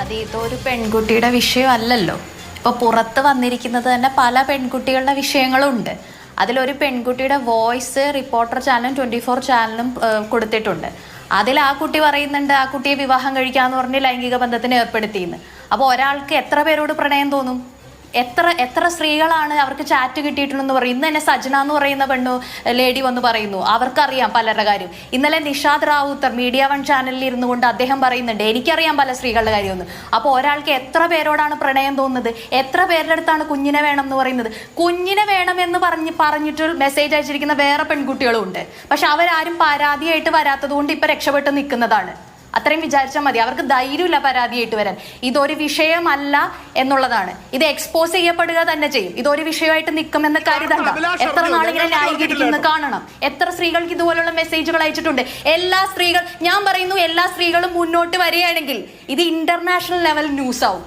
അത് ഇതൊരു പെൺകുട്ടിയുടെ വിഷയമല്ലല്ലോ. ഇപ്പൊ പുറത്ത് വന്നിരിക്കുന്നത് തന്നെ പല പെൺകുട്ടികളുടെ വിഷയങ്ങളുണ്ട്. അതിലൊരു പെൺകുട്ടിയുടെ വോയിസ് റിപ്പോർട്ടർ ചാനലും ട്വന്റി ഫോർ ചാനലും കൊടുത്തിട്ടുണ്ട്. അതിൽ ആ കുട്ടി പറയുന്നുണ്ട് ആ കുട്ടിയെ വിവാഹം കഴിക്കാന്ന് പറഞ്ഞ് ലൈംഗിക ബന്ധത്തിന് ഏർപ്പെടുത്തിയെന്ന്. അപ്പോൾ ഒരാൾക്ക് എത്ര പേരോട് പ്രണയം തോന്നും? എത്ര എത്ര സ്ത്രീകളാണ് അവർക്ക് ചാറ്റ് കിട്ടിയിട്ടുണ്ടെന്ന് പറയും. ഇന്ന് തന്നെ സജന എന്ന് പറയുന്ന പെണ്ണു ലേഡി വന്ന് പറയുന്നു. അവർക്കറിയാം പലരുടെ കാര്യം. ഇന്നലെ നിഷാദ് റാവുത്തർ മീഡിയ വൺ ചാനലിൽ ഇരുന്നു കൊണ്ട് അദ്ദേഹം പറയുന്നുണ്ട് എനിക്കറിയാം പല സ്ത്രീകളുടെ കാര്യമൊന്നും. അപ്പോൾ ഒരാൾക്ക് എത്ര പേരോടാണ് പ്രണയം തോന്നുന്നത്? എത്ര പേരുടെ അടുത്താണ് കുഞ്ഞിനെ വേണം എന്ന് പറയുന്നത്? കുഞ്ഞിനെ വേണം എന്ന് പറഞ്ഞ് പറഞ്ഞിട്ട് മെസ്സേജ് അയച്ചിരിക്കുന്ന വേറെ പെൺകുട്ടികളും ഉണ്ട്. പക്ഷെ അവരാരും പരാതിയായിട്ട് വരാത്തത് കൊണ്ട് ഇപ്പൊ രക്ഷപ്പെട്ട് നിൽക്കുന്നതാണ്. അത്രയും വിചാരിച്ചാൽ മതി. അവർക്ക് ധൈര്യമില്ല പരാതിയായിട്ട് വരാൻ. ഇതൊരു വിഷയമല്ല എന്നുള്ളതാണ്. ഇത് എക്സ്പോസ് ചെയ്യപ്പെടുക തന്നെ ചെയ്യും. ഇതൊരു വിഷയമായിട്ട് നിൽക്കുമെന്ന് കരുതണ്ട എത്ര. നാളിങ്ങനെ ന്യായീകരിക്കുന്നു കാണണം. എത്ര സ്ത്രീകൾക്ക് ഇതുപോലുള്ള മെസ്സേജുകൾ അയച്ചിട്ടുണ്ട്. എല്ലാ സ്ത്രീകൾ ഞാൻ പറയുന്നു എല്ലാ സ്ത്രീകളും മുന്നോട്ട് വരികയാണെങ്കിൽ ഇത് ഇന്റർനാഷണൽ ലെവൽ ന്യൂസ് ആവും.